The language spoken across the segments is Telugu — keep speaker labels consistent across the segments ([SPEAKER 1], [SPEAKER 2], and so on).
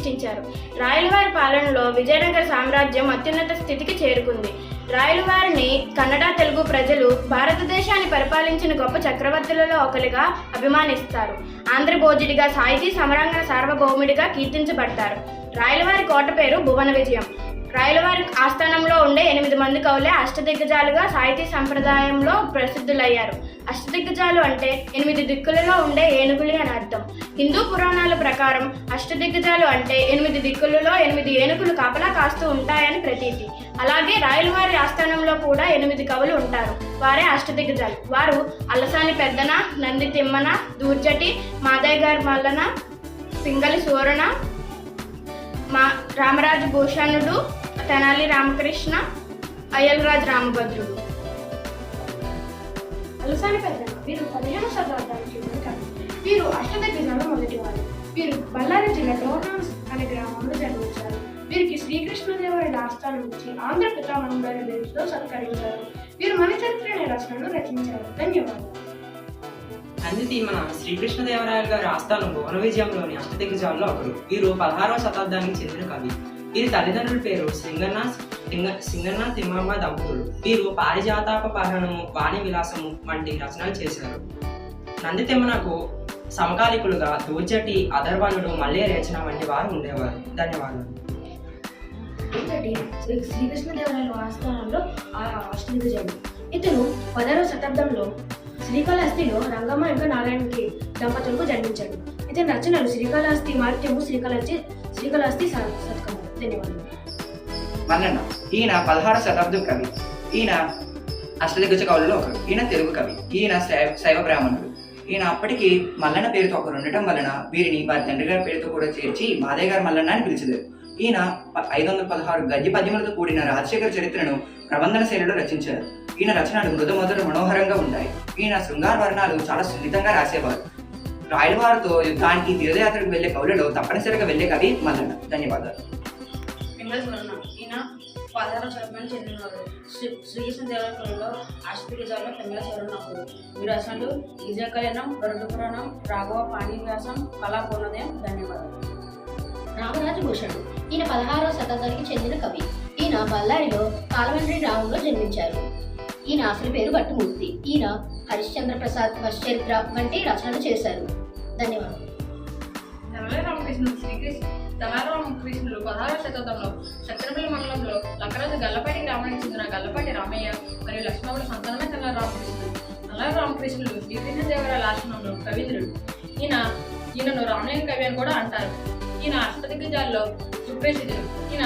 [SPEAKER 1] ప్రతిష్ఠించారు. రాయలవారి పాలనలో విజయనగర సామ్రాజ్యం అత్యున్నత స్థితికి చేరుకుంది. రాయలవారిని కన్నడ తెలుగు ప్రజలు భారతదేశాన్ని పరిపాలించిన గొప్ప చక్రవర్తులలో ఒకరిగా అభిమానిస్తారు. ఆంధ్ర భోజుడిగా సాహితీ సమరాంగణ సార్వభౌముడిగా కీర్తించబడతారు. రాయలవారి కోట పేరు భువన విజయం. రాయలవారి ఆస్థానంలో ఉండే ఎనిమిది మంది కవులే అష్టదిగ్గజాలుగా సాహితీ సంప్రదాయంలో ప్రసిద్ధులయ్యారు. అష్టదిగ్గజాలు అంటే ఎనిమిది దిక్కులలో ఉండే ఏనుగులు అని అర్థం. హిందూ పురాణాల ప్రకారం అష్టదిగ్గజాలు అంటే ఎనిమిది దిక్కులలో ఎనిమిది ఏనుగులు కాపలా కాస్తూ ఉంటాయని ప్రతీతి. అలాగే రాయలవారి ఆస్థానంలో కూడా ఎనిమిది కవులు ఉంటారు. వారే అష్టదిగ్గజాలు. వారు అలసాని పెద్దన నంది తిమ్మన దూర్జటి మాదయ్య గారి మల్లన పింగళి సూరణ మా రామరాజు భూషణుడు తెనాలి రామకృష్ణ అయ్యలరాజు రామభద్రుడు. అలసాని పెద్దన వీరు పదిహేను శతాబ్దానికి చెందిన వీరు అష్టదిగ్గజాల మొదటి వారు వీరు బళ్ళారి జిల్లా డోర్నాన్స్ అనే గ్రామంలో జన్మించారు. వీరికి శ్రీకృష్ణదేవరాయల ఆస్థానం నుంచి ఆంధ్ర పితామహం బిరుదుతో సత్కరించారు. వీరు మన చరిత్ర అనే రచనను రచించారు. ధన్యవాదాలు.
[SPEAKER 2] నంది మన శ్రీకృష్ణదేవరాయలు గారి ఆస్థానం భువన విజయంలోని అష్టదిగ్గజాల్లో ఒకరు. వీరు పదహారవ శతాబ్దానికి చెందిన కవి. వీరి తల్లిదండ్రుల పేరు సింగన్న సింగ- సింగన్న తిమ్మమ్మ దంపతులు వీరు పారిజాతాప పహరణము వాణి విలాసము వంటి రచనలు చేశారు. నందితిమ్మనకు సమకాలికులుగా దూచటి అదర్వాణుడు మల్లే రేచన వంటి వారు ఉండేవారు. ధన్యవాదాలు.
[SPEAKER 1] ఇతడి శ్రీకృష్ణదేవరాయల ఆస్థానంలో అష్టదిగ్గజాలు. ఇతను పదహారవ శతాబ్దంలో శ్రీకాళహస్తిలో రంగమ్మ ఇంకా నారాయణకి దంపతులకు జన్మించాడు. ఇతని రచనలు శ్రీకాళహస్తి మార్త్యము శ్రీకాళహస్తి శ్రీకాళహస్తి ధన్యవాదాలు
[SPEAKER 3] మల్లన్న ఈయన పదహార శతాబ్దం కవి. ఈయన అష్టదిగ్గజ కవులలో ఒకరు ఈయన తెలుగు కవి. ఈయన శైవ శైవ బ్రాహ్మణుడు. ఈయన అప్పటికి మల్లన్న పేరుతో ఒకరు ఉండటం వలన వీరిని వారి తండ్రి గారి పేరుతో కూడా చేర్చి మాదయ్య గారు మల్లన్న అని పిలిచలేదు ఈయన ఐదు వందల పదహారు గద్య పద్యములతో కూడిన రాజశేఖర చరిత్రను ప్రబంధన శైలిలో రచించారు. ఈయన రచనలు మృదు మధుర మనోహరంగా ఉన్నాయి. ఈయన శృంగార వర్ణాలు చాలా సున్నితంగా రాసేవారు. రాయలవారితో యుద్ధానికి తీర్థయాత్రకు వెళ్ళే కవులలో తప్పనిసరిగా వెళ్ళే కవి మల్లన్న. ధన్యవాదాలు.
[SPEAKER 4] ఈయన పదహారు శతమానికి చెందినవాడు శ్రీ శ్రీకృష్ణ దేవాలయంలో రాఘవ పాణి వ్యాసం కళా పూర్ణోదయం ధన్యవాదాలు.
[SPEAKER 5] రామరాజు భూషణుడు ఈయన పదహారవ శతాబ్దానికి చెందిన కవి. ఈయన బళ్ళారిలో కాలమండ్రి గ్రామంలో జన్మించారు. ఈయన అసలు పేరు భట్టుమూర్తి ఈయన హరిశ్చంద్ర ప్రసాద్ వశ్చరిత్ర వంటి రచనలు చేశారు. ధన్యవాదాలు
[SPEAKER 6] రామకృష్ణుడు శ్రీకృష్ణ రామకృష్ణులు పదహారవ శతాబ్దంలో సత్యనపల్లి మండలంలో లక్కరాజు గల్లపాటి గ్రామానికి చెందిన గల్లపాటి రామయ్య మరియు లక్ష్మణుడు సంతానమే తెనాలి రామకృష్ణుడు. నల్ల రామకృష్ణుడు శ్రీకృష్ణదేవరాయల ఆశ్రమంలో కవీంద్రుడు. ఈయన ఈయనను రామలింగ కవి అని కూడా అంటారు. ఈయన అష్టదిగ్గజాల్లో సుప్రసిద్ధుడు. ఈయన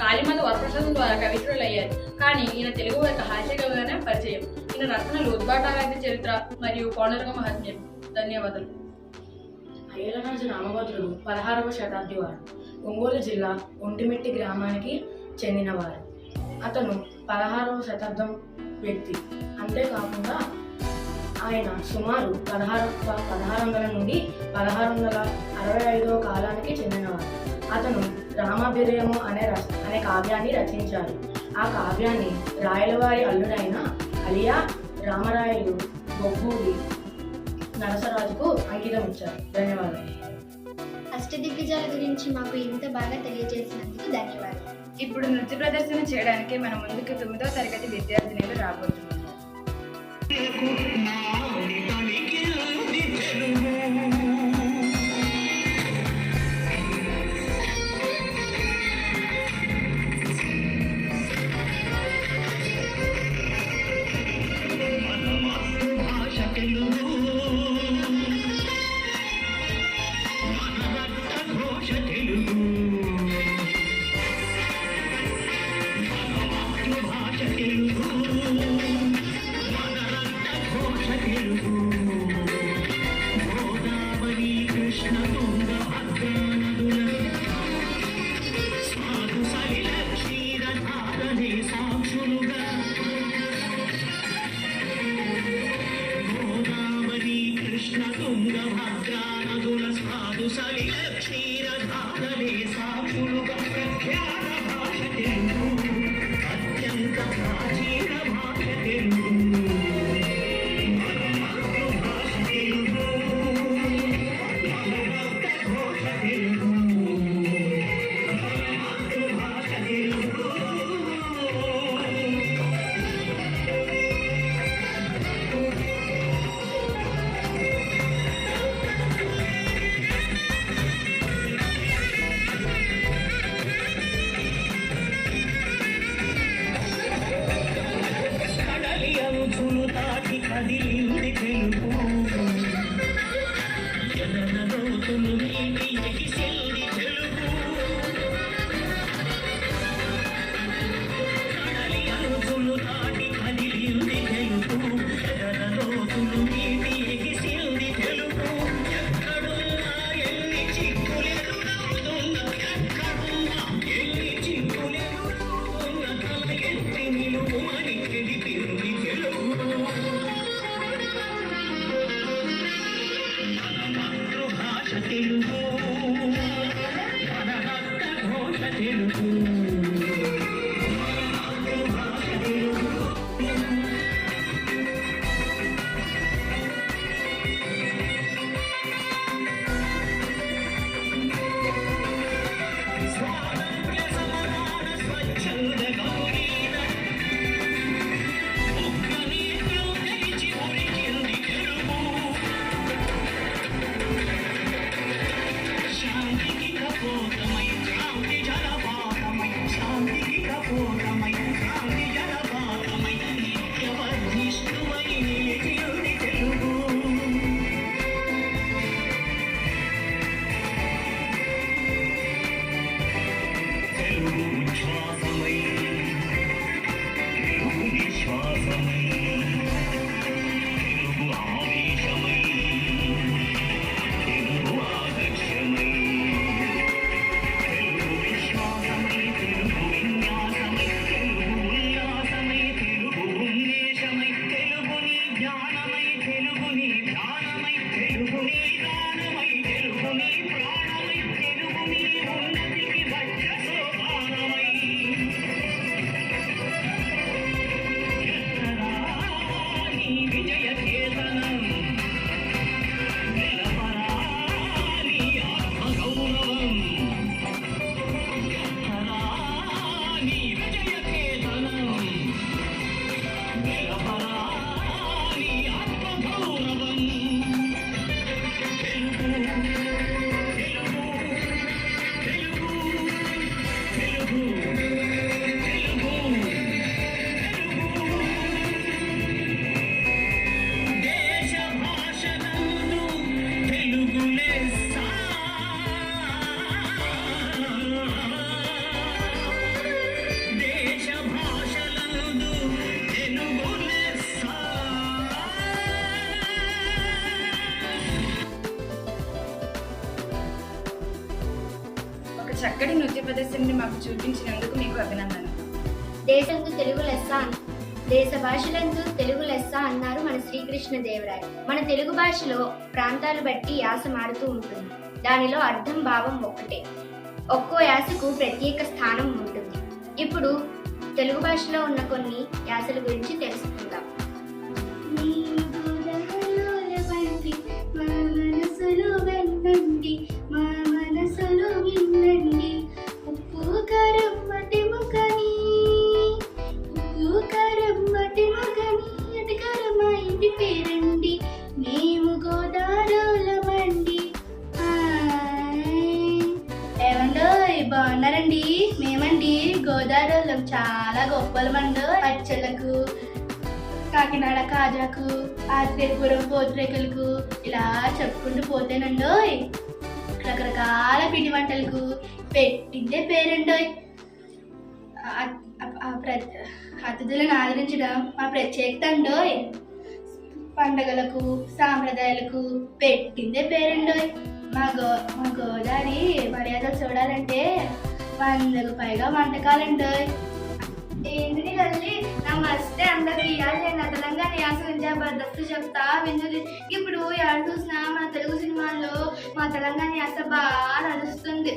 [SPEAKER 6] కాళీమాత వరప్రసాదం ద్వారా కవిత్రులు అయ్యారు కానీ ఈయన తెలుగు యొక్క హాస్య కవిగానే పరిచయం. ఈయన రచనలు ఉద్బాటాగారి చరిత్ర మరియు పౌనరుగ మహాత్మ్యం. ధన్యవాదాలు.
[SPEAKER 7] అయ్యలరాజు రామభద్రుడు పదహారవ శతాబ్ది వారు. ఒంగోలు జిల్లా ఒంటిమిట్టి గ్రామానికి చెందినవారు. అతను పదహారవ శతాబ్దం వ్యక్తి. అంతేకాకుండా ఆయన సుమారు పదహారు పదహారు వందల నుండి పదహారు వందల అరవై ఐదవ కాలానికి చెందినవారు. అతను రామాభిరయము అనే రచ అనే కావ్యాన్ని రచించారు. ఆ కావ్యాన్ని రాయలవారి అల్లుడైన అలియా రామరాయలు బొబ్బూడి నరసరాజుకు అంకితం ఇచ్చారు ధన్యవాదాలు.
[SPEAKER 8] అష్టదిగ్గజాల గురించి మాకు ఇంత బాగా తెలియజేసినందుకు ధన్యవాదాలు.
[SPEAKER 6] ఇప్పుడు నృత్య ప్రదర్శన చేయడానికి మన ముందుకు తొమ్మిదో తరగతి విద్యార్థినులు రాబోతున్నారు.
[SPEAKER 9] కాళి లక్ష్మీ రథాలే ప్రఖ్యాత నవ్వుతులు నీ మీదకి cool. చూపించినందుకు మీకు అభినందనలు.
[SPEAKER 8] దేశందు తెలుగు లెస్స దేశ భాషలందు తెలుగు లెస్స అన్నారు మన శ్రీకృష్ణ దేవరాయ మన తెలుగు భాషలో ప్రాంతాలు బట్టి యాస మారుతూ ఉంటుంది. దానిలో అర్థం భావం ఒక్కటే. ఒక్కో యాసకు ప్రత్యేక స్థానం ఉంటుంది. ఇప్పుడు తెలుగు భాషలో ఉన్న కొన్ని యాసల గురించి తెలుసుకుందాం. బాగున్నారండి మేమండి గోదావరిలో చాలా గొప్పలమండు పచ్చళ్ళకు కాకినాడ కాజాకు ఆత్రేయపురం పోతురేకులకు ఇలా చెప్పుకుంటూ పోతేనండోయ్. రకరకాల పిండి వంటలకు పెట్టిందే పేరండోయ్. అతిథులను ఆదరించడం మా ప్రత్యేకత అండోయ్. పండగలకు సాంప్రదాయాలకు పెట్టిందే పేరండోయ్. మా గో మా గోదావరి మర్యాదలు చూడాలంటే వందకు పైగా వంటకాలు ఉంటాయి. ఏంటిది తల్లి? నమస్తే అందరికి. ఇవాళ నేను అదనంగా నియాసం యాస జబర్దస్త్ చెప్తా విందుది ఇప్పుడు ఎవరు చూసినా మన తెలుగు సినిమాల్లో మా తెలంగాణ యాస బాగా నడుస్తుంది.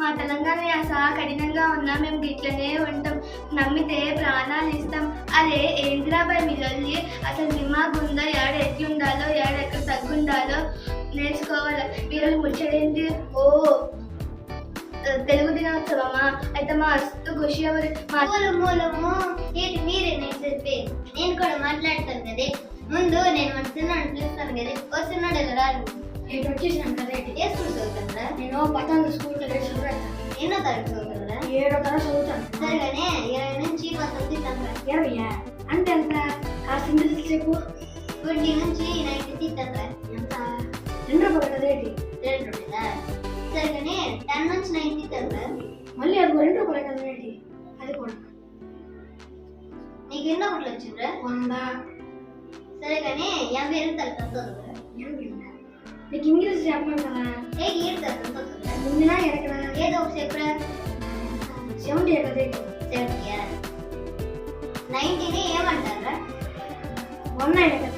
[SPEAKER 8] మా తెలంగాణ యాస కఠినంగా ఉన్నా మేము గిట్లనే ఉంటాం. నమ్మితే ప్రాణాలు ఇస్తాం. అదే ఏంద్రా బాయ్ మిగల్లి అసలు దిమాగ్ ఉందా ఏడ ఎట్లుండాలో? ఉండాలో ఏడ ఎక్కడ తగ్గుండాలో నేర్చుకోవాలి? వీళ్ళు ముచ్చడేంటి ఓ తెలుగు దినోత్సవమా అయితే మా అస్తు ఖుషి ఎవరు మూల మూలము ఏంటి మీరే నేను చెప్పేది నేను కూడా మాట్లాడతాను కదే ముందు నేను వస్తున్నాను పిలుస్తాను కదే వస్తున్నాడు ఎలా నేను వచ్చేసాను కదా ఏ స్కూల్ చదువుతాను నేను పతాను స్కూల్ ఎన్నో తరగతి చదువుతాను ఏడో తరగతి చదువుతాను సరేగానే ఇరవై నుంచి పంతొమ్మిది తండ్రి ఇరవై అంటే ఎంత కాసింది చెప్పు ట్వంటీ నుంచి నైన్టీ తీస్తాను ఎంత
[SPEAKER 10] రెండు రూపాయలు కదా ఏంటి
[SPEAKER 11] రెండు
[SPEAKER 10] ரெண்டும்
[SPEAKER 11] குறைகள் முன்னாடி அது கொடுக்கு
[SPEAKER 10] நீங்க
[SPEAKER 11] என்ன குட்ல வச்சுக்கிற வந்தா சரி கண்ணே
[SPEAKER 10] என் பேரு தரத்தான் சொல்லுங்க. என் பேரு
[SPEAKER 11] எனக்கு இங்கிலீஷ் ஜப்பான் ஏ ஏன்
[SPEAKER 10] தரத்தான் முன்னெல்லாம்
[SPEAKER 11] முன்னா எனக்கு நான்
[SPEAKER 10] ஏதோ சேர்க்குற செவன்டி
[SPEAKER 11] எட்டதே செவன்டியா நைன்டீனே
[SPEAKER 10] ஏமாட்டாங்க ஒன்னா எடுக்கிறேன்